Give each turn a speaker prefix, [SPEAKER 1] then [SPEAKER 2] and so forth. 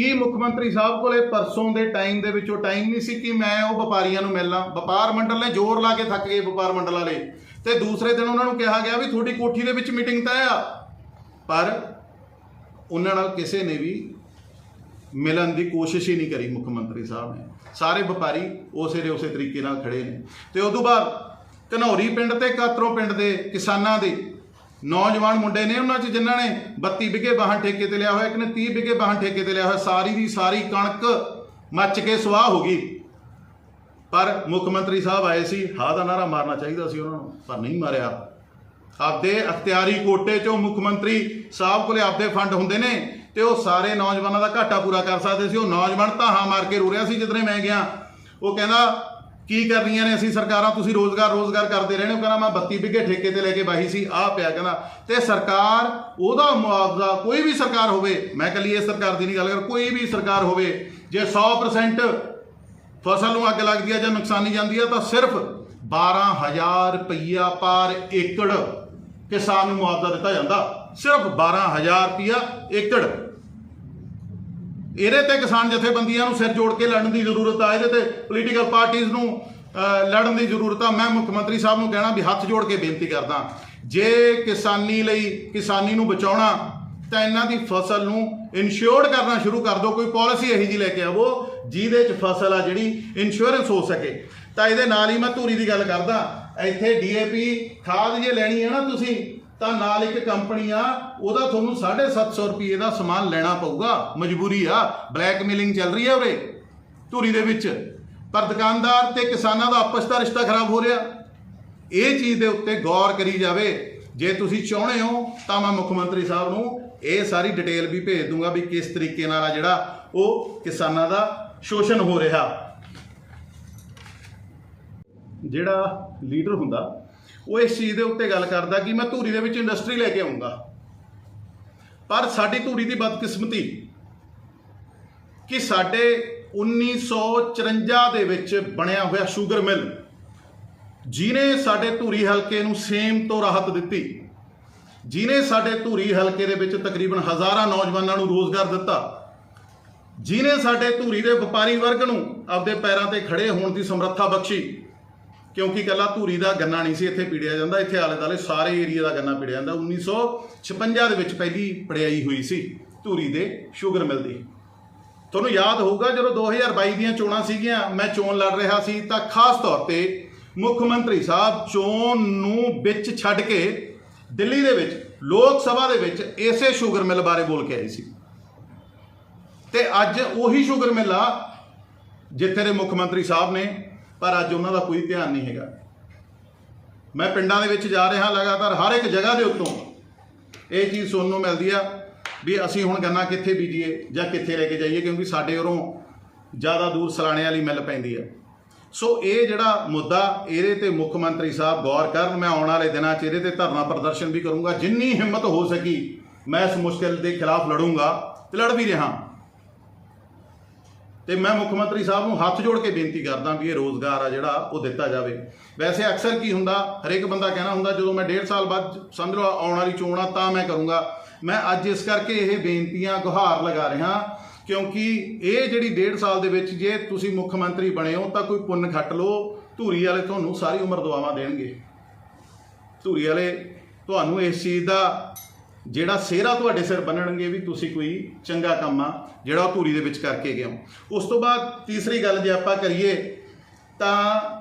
[SPEAKER 1] ਕੀ ਮੁੱਖ ਮੰਤਰੀ ਸਾਹਿਬ ਕੋਲੇ ਪਰਸੋਂ ਦੇ ਟਾਈਮ ਦੇ ਵਿੱਚ ਉਹ ਟਾਈਮ ਨਹੀਂ ਸੀ ਕਿ ਮੈਂ ਉਹ ਵਪਾਰੀਆਂ ਨੂੰ ਮਿਲਣਾ? ਵਪਾਰ ਮੰਡਲ ਨੇ ਜ਼ੋਰ ਲਾ ਕੇ ਥੱਕ ਗਏ ਵਪਾਰ ਮੰਡਲ ਵਾਲੇ। ਤੇ ਦੂਸਰੇ ਦਿਨ ਉਹਨਾਂ ਨੂੰ ਕਿਹਾ ਗਿਆ ਵੀ ਤੁਹਾਡੀ ਕੋਠੀ ਦੇ ਵਿੱਚ ਮੀਟਿੰਗ ਤਾਂ ਆ, ਪਰ ਉਹਨਾਂ ਨਾਲ ਕਿਸੇ ਨੇ ਵੀ ਮਿਲਣ ਦੀ ਕੋਸ਼ਿਸ਼ ਹੀ ਨਹੀਂ ਕਰੀ ਮੁੱਖ ਮੰਤਰੀ ਸਾਹਿਬ ਨੇ। ਸਾਰੇ ਵਪਾਰੀ ਉਸੇ ਦੇ ਉਸੇ ਤਰੀਕੇ ਨਾਲ ਖੜੇ ਨੇ। ਤੇ ਉਸ ਤੋਂ ਬਾਅਦ ਘਨੌਰੀ ਪਿੰਡ ਤੇ ਕਾਤਰੋਂ ਪਿੰਡ ਦੇ ਕਿਸਾਨਾਂ ਦੇ ਨੌਜਵਾਨ ਮੁੰਡੇ ਨੇ ਉਹਨਾਂ 'ਚ ਜਿਨ੍ਹਾਂ ਨੇ 32 ਵਿਗੇ ਵਾਹਨ ਠੇਕੇ ਤੇ ਲਿਆ ਹੋਇਆ, ਇੱਕ ਨੇ 30 ਵਿਗੇ ਵਾਹਨ ਠੇਕੇ ਤੇ ਲਿਆ ਹੋਇਆ। ਸਾਰੀ ਦੀ ਸਾਰੀ ਕਣਕ ਮੱਚ ਕੇ ਸਵਾਹ ਹੋ ਗਈ। ਪਰ ਮੁੱਖ ਮੰਤਰੀ ਸਾਹਿਬ ਆਏ ਸੀ ਹਾਂ ਦਾ ਨਾਰਾ ਮਾਰਨਾ ਚਾਹੀਦਾ ਸੀ ਉਹਨਾਂ ਨੂੰ, ਪਰ ਨਹੀਂ ਮਾਰਿਆ। ਆਪਦੇ ਅਖਤਿਆਰੀ ਕੋਟੇ ਚੋਂ ਮੁੱਖ ਮੰਤਰੀ ਸਾਹਿਬ ਕੋਲੇ ਆਪਦੇ ਫੰਡ ਹੁੰਦੇ ਨੇ ਤੇ ਉਹ ਸਾਰੇ ਨੌਜਵਾਨਾਂ ਦਾ ਘਾਟਾ ਪੂਰਾ ਕਰ ਸਕਦੇ ਸੀ। ਉਹ ਨੌਜਵਾਨ ਧਾਹਾਂ ਮਾਰ ਕੇ ਰੋ ਰਿਹਾ ਸੀ ਜਿੱਦਨੇ ਮੈਂ ਗਿਆ। ਉਹ ਕਹਿੰਦਾ ਕੀ ਕਰਨੀਆਂ ਨੇ ਅਸੀਂ ਸਰਕਾਰਾਂ? ਤੁਸੀਂ ਰੋਜ਼ਗਾਰ ਰੋਜ਼ਗਾਰ ਕਰਦੇ ਰਹਿੰਦੇ ਹੋ। ਕਹਿੰਦਾ, ਮੈਂ 32 ਬਿੱਗੇ ਠੇਕੇ ਤੇ ਲੈ ਕੇ ਬਾਹੀ ਸੀ, ਆਹ ਪਿਆ। ਕਹਿੰਦਾ, ਤੇ ਸਰਕਾਰ, ਉਹਦਾ ਮੁਆਵਜ਼ਾ, ਕੋਈ ਵੀ ਸਰਕਾਰ ਹੋਵੇ, ਮੈਂ ਕੱਲੀ ਇਹ ਸਰਕਾਰ ਦੀ ਨਹੀਂ ਗੱਲ ਕਰ, ਕੋਈ ਵੀ ਸਰਕਾਰ ਹੋਵੇ, ਜੇ 100% ਫਸਲ ਨੂੰ ਅੱਗ ਲੱਗਦੀ ਹੈ ਜਾਂ ਨੁਕਸਾਨੀ ਜਾਂਦੀ ਹੈ ਤਾਂ ਸਿਰਫ 12000 ਰੁਪਈਆ ਪਰ ਏਕੜ ਕਿਸਾਨ ਨੂੰ ਮੁਆਵਜ਼ਾ ਦਿੱਤਾ ਜਾਂਦਾ। ਸਿਰਫ 12000 ਰੁਪਈਆ ਏਕੜ। ਇਹਦੇ ਤੇ ਕਿਸਾਨ ਜਥੇਬੰਦੀਆਂ ਨੂੰ ਸਿਰ ਜੋੜ ਕੇ ਲੜਨ ਦੀ ਜ਼ਰੂਰਤ ਆ, ਇਹਦੇ ਤੇ ਪੋਲੀਟੀਕਲ ਪਾਰਟੀਆਂ ਨੂੰ ਲੜਨ ਦੀ ਜ਼ਰੂਰਤ ਆ। ਮੈਂ ਮੁੱਖ ਮੰਤਰੀ ਸਾਹਿਬ ਨੂੰ ਕਹਿਣਾ ਵੀ ਹੱਥ ਜੋੜ ਕੇ ਬੇਨਤੀ ਕਰਦਾ। ਜੇ ਕਿਸਾਨੀ ਲਈ ਕਿਸਾਨੀ ਨੂੰ ਬਚਾਉਣਾ, ਤਾਂ ਇਹਨਾਂ ਦੀ ਫਸਲ ਨੂੰ ਇਨਸ਼ੋਰਡ ਕਰਨਾ ਸ਼ੁਰੂ ਕਰ ਦਿਓ। ਕੋਈ ਪਾਲਿਸੀ ਇਹੀ ਜੀ ਲੈ ਕੇ ਆਵੋ, ਜਿਹਦੇ ਚ ਫਸਲ ਆ ਜਿਹੜੀ ਇੰਸ਼ੋਰੈਂਸ ਹੋ ਸਕੇ। ਤਾਂ ਇਹਦੇ ਨਾਲ ਹੀ ਮੈਂ ਧੂਰੀ ਦੀ ਗੱਲ ਕਰਦਾ। ਇੱਥੇ ਡੀਏਪੀ ਖਾਦ ਜੇ ਲੈਣੀ ਹੈ ਨਾ ਤੁਸੀਂ ਤਾਂ ਨਾਲ ਇੱਕ ਕੰਪਨੀ ਆ, ਉਹਦਾ ਤੁਹਾਨੂੰ 750 ਰੁਪਏ ਦਾ ਸਮਾਨ ਲੈਣਾ ਪਊਗਾ। ਮਜਬੂਰੀ ਆ। ਬਲੈਕਮੇਲਿੰਗ ਚੱਲ ਰਹੀ ਹੈ ਉਰੇ, ਧੂਰੀ ਦੇ ਵਿੱਚ। ਪਰ ਦੁਕਾਨਦਾਰ ਤੇ ਕਿਸਾਨਾਂ ਦਾ ਆਪਸ ਦਾ ਰਿਸ਼ਤਾ ਖਰਾਬ ਹੋ ਰਿਹਾ। ਇਹ ਚੀਜ਼ ਦੇ ਉੱਤੇ ਗੌਰ ਕਰੀ ਜਾਵੇ। ਜੇ ਤੁਸੀਂ ਚਾਹੁੰਦੇ ਹੋ, ਤਾਂ ਮੈਂ ਮੁੱਖ ਮੰਤਰੀ ਸਾਹਿਬ ਨੂੰ ਇਹ ਸਾਰੀ ਡਿਟੇਲ ਵੀ ਭੇਜ ਦੂੰਗਾ ਵੀ ਕਿਸ ਤਰੀਕੇ ਨਾਲ ਆ ਜਿਹੜਾ ਉਹ ਕਿਸਾਨਾਂ ਦਾ ਸ਼ੋਸ਼ਣ ਹੋ ਰਿਹਾ। ਜਿਹੜਾ ਲੀਡਰ ਹੁੰਦਾ ਉਹ ਇਸ ਚੀਜ਼ ਦੇ ਉੱਤੇ ਗੱਲ ਕਰਦਾ ਕਿ ਮੈਂ ਧੂਰੀ ਦੇ ਵਿੱਚ ਇੰਡਸਟਰੀ ਲੈ ਕੇ ਆਉਂਗਾ। ਪਰ ਸਾਡੀ ਧੂਰੀ ਦੀ ਬਦਕਿਸਮਤੀ ਕਿ ਸਾਡੇ 1954 ਦੇ ਵਿੱਚ ਬਣਿਆ ਹੋਇਆ ਸ਼ੂਗਰ ਮਿਲ ਜਿਨੇ ਸਾਡੇ ਧੂਰੀ ਹਲਕੇ ਨੂੰ ਸੇਮ ਤੋਂ ਰਾਹਤ ਦਿੱਤੀ ਜਿਨੇ ਸਾਡੇ ਧੂਰੀ ਹਲਕੇ ਦੇ ਵਿੱਚ ਤਕਰੀਬਨ ਹਜ਼ਾਰਾਂ ਨੌਜਵਾਨਾਂ ਨੂੰ ਰੋਜ਼ਗਾਰ ਦਿੱਤਾ ਜਿਨੇ ਸਾਡੇ ਧੂਰੀ ਦੇ ਵਪਾਰੀ ਵਰਗ ਨੂੰ ਆਪਦੇ ਪੈਰਾਂ ਤੇ ਖੜੇ ਹੋਣ ਦੀ ਸਮਰੱਥਾ ਬਖਸ਼ੀ ਕਿਉਂਕਿ ਕੱਲਾ ਧੂਰੀ ਦਾ ਗੰਨਾ ਨਹੀਂ ਸੀ ਇੱਥੇ ਪੀੜਿਆ ਜਾਂਦਾ, ਇੱਥੇ ਆਲੇ ਦਾਲੇ ਸਾਰੇ ਏਰੀਆ ਦਾ ਗੰਨਾ ਪੀੜਿਆ ਜਾਂਦਾ। 1956 ਦੇ ਵਿੱਚ ਪਹਿਲੀ ਪੜਿਆਈ ਹੋਈ ਸੀ ਧੂਰੀ ਦੇ ਸ਼ੂਗਰ ਮਿਲ ਦੀ। ਤੁਹਾਨੂੰ ਯਾਦ ਹੋਊਗਾ, ਜਦੋਂ 2022 ਦੀਆਂ ਚੋਣਾਂ ਸੀਗੀਆਂ, ਮੈਂ ਚੋਣ ਲੜ ਰਿਹਾ ਸੀ, ਤਾਂ ਖਾਸ ਤੌਰ ਤੇ ਮੁੱਖ ਮੰਤਰੀ ਸਾਹਿਬ ਚੋਣ ਨੂੰ ਵਿੱਚ ਛੱਡ ਕੇ ਦਿੱਲੀ ਦੇ ਵਿੱਚ, ਲੋਕ ਸਭਾ ਦੇ ਵਿੱਚ ਇਸੇ ਸ਼ੂਗਰ ਮਿਲ ਬਾਰੇ ਬੋਲ ਕੇ ਆਏ ਸੀ। ਤੇ ਅੱਜ ਉਹੀ ਸ਼ੂਗਰ ਮਿਲ ਆ, ਜਿੱਥੇ ਦੇ ਮੁੱਖ ਮੰਤਰੀ ਸਾਹਿਬ ਨੇ ਪਰ ਅੱਜ ਉਹਨਾਂ ਦਾ ਕੋਈ ਧਿਆਨ ਨਹੀਂ ਹੈਗਾ। ਮੈਂ ਪਿੰਡਾਂ ਦੇ ਵਿੱਚ ਜਾ ਰਿਹਾ ਲਗਾਤਾਰ ਹਰ ਇੱਕ ਜਗ੍ਹਾ ਦੇ ਉੱਤੋਂ ਇਹ ਚੀਜ਼ ਸੁਣਨ ਨੂੰ ਮਿਲਦੀ ਆ ਵੀ ਅਸੀਂ ਹੁਣ ਗੰਨਾ ਕਿੱਥੇ ਬੀਜੀਏ ਜਾਂ ਕਿੱਥੇ ਲੈ ਕੇ ਜਾਈਏ ਕਿਉਂਕਿ ਸਾਡੇ ਉਰੋਂ ਜ਼ਿਆਦਾ ਦੂਰ ਸਲਾਣੇ ਵਾਲੀ ਮਿਲ ਪੈਂਦੀ ਆ। ਸੋ ਇਹ ਜਿਹੜਾ ਮੁੱਦਾ ਇਹਦੇ ਤੇ ਮੁੱਖ ਮੰਤਰੀ ਸਾਹਿਬ ਗੌਰ ਕਰਨ, ਮੈਂ ਆਉਣ ਵਾਲੇ ਦਿਨਾਂ 'ਚ ਇਹਦੇ ਤੇ ਧਰਨਾ ਪ੍ਰਦਰਸ਼ਨ ਵੀ ਕਰੂੰਗਾ। ਜਿੰਨੀ ਹਿੰਮਤ ਹੋ ਸਕੀ ਮੈਂ ਇਸ ਮੁਸ਼ਕਲ ਦੇ ਖਿਲਾਫ ਲੜੂੰਗਾ ਤੇ ਲੜ ਵੀ ਰਿਹਾ। ਤੇ ਮੈਂ ਮੁੱਖ ਮੰਤਰੀ ਸਾਹਿਬ ਨੂੰ ਹੱਥ ਜੋੜ ਕੇ ਬੇਨਤੀ ਕਰਦਾ ਵੀ ਇਹ ਰੋਜ਼ਗਾਰ ਆ ਜਿਹੜਾ, ਉਹ ਦਿੱਤਾ ਜਾਵੇ। ਵੈਸੇ ਅਕਸਰ ਕੀ ਹੁੰਦਾ, ਹਰੇਕ ਬੰਦਾ ਕਹਿਣਾ ਹੁੰਦਾ, ਜਦੋਂ ਮੈਂ ਡੇਢ ਸਾਲ ਬਾਅਦ ਸਮਝ ਲਓ ਆਉਣ ਵਾਲੀ ਚੋਣ ਆ, ਤਾਂ ਮੈਂ ਕਰੂੰਗਾ। ਮੈਂ ਅੱਜ ਇਸ ਕਰਕੇ ਇਹ ਬੇਨਤੀਆਂ ਗੁਹਾਰ ਲਗਾ ਰਿਹਾ, ਕਿਉਂਕਿ ਇਹ ਜਿਹੜੀ ਡੇਢ ਸਾਲ ਦੇ ਵਿੱਚ ਜੇ ਤੁਸੀਂ ਮੁੱਖ ਮੰਤਰੀ ਬਣੇ ਹੋ, ਤਾਂ ਕੋਈ ਪੁੰਨ ਖੱਟ ਲਓ। ਧੂਰੀ ਵਾਲੇ ਤੁਹਾਨੂੰ ਸਾਰੀ ਉਮਰ ਦੁਆਵਾਂ ਦੇਣਗੇ। ਧੂਰੀ ਵਾਲੇ ਤੁਹਾਨੂੰ ਇਸ ਚੀਜ਼ ਦਾ ਜਿਹੜਾ ਸਿਹਰਾ ਤੁਹਾਡੇ ਸਿਰ ਬੰਨਣਗੇ ਵੀ ਤੁਸੀਂ ਕੋਈ ਚੰਗਾ ਕੰਮ ਆ, ਜਿਹੜਾ ਉਹ ਧੂਰੀ ਦੇ ਵਿੱਚ ਕਰਕੇ ਗਏ ਹੋ ਉਸ ਤੋਂ ਬਾਅਦ ਤੀਸਰੀ ਗੱਲ ਜੇ ਆਪਾਂ ਕਰੀਏ, ਤਾਂ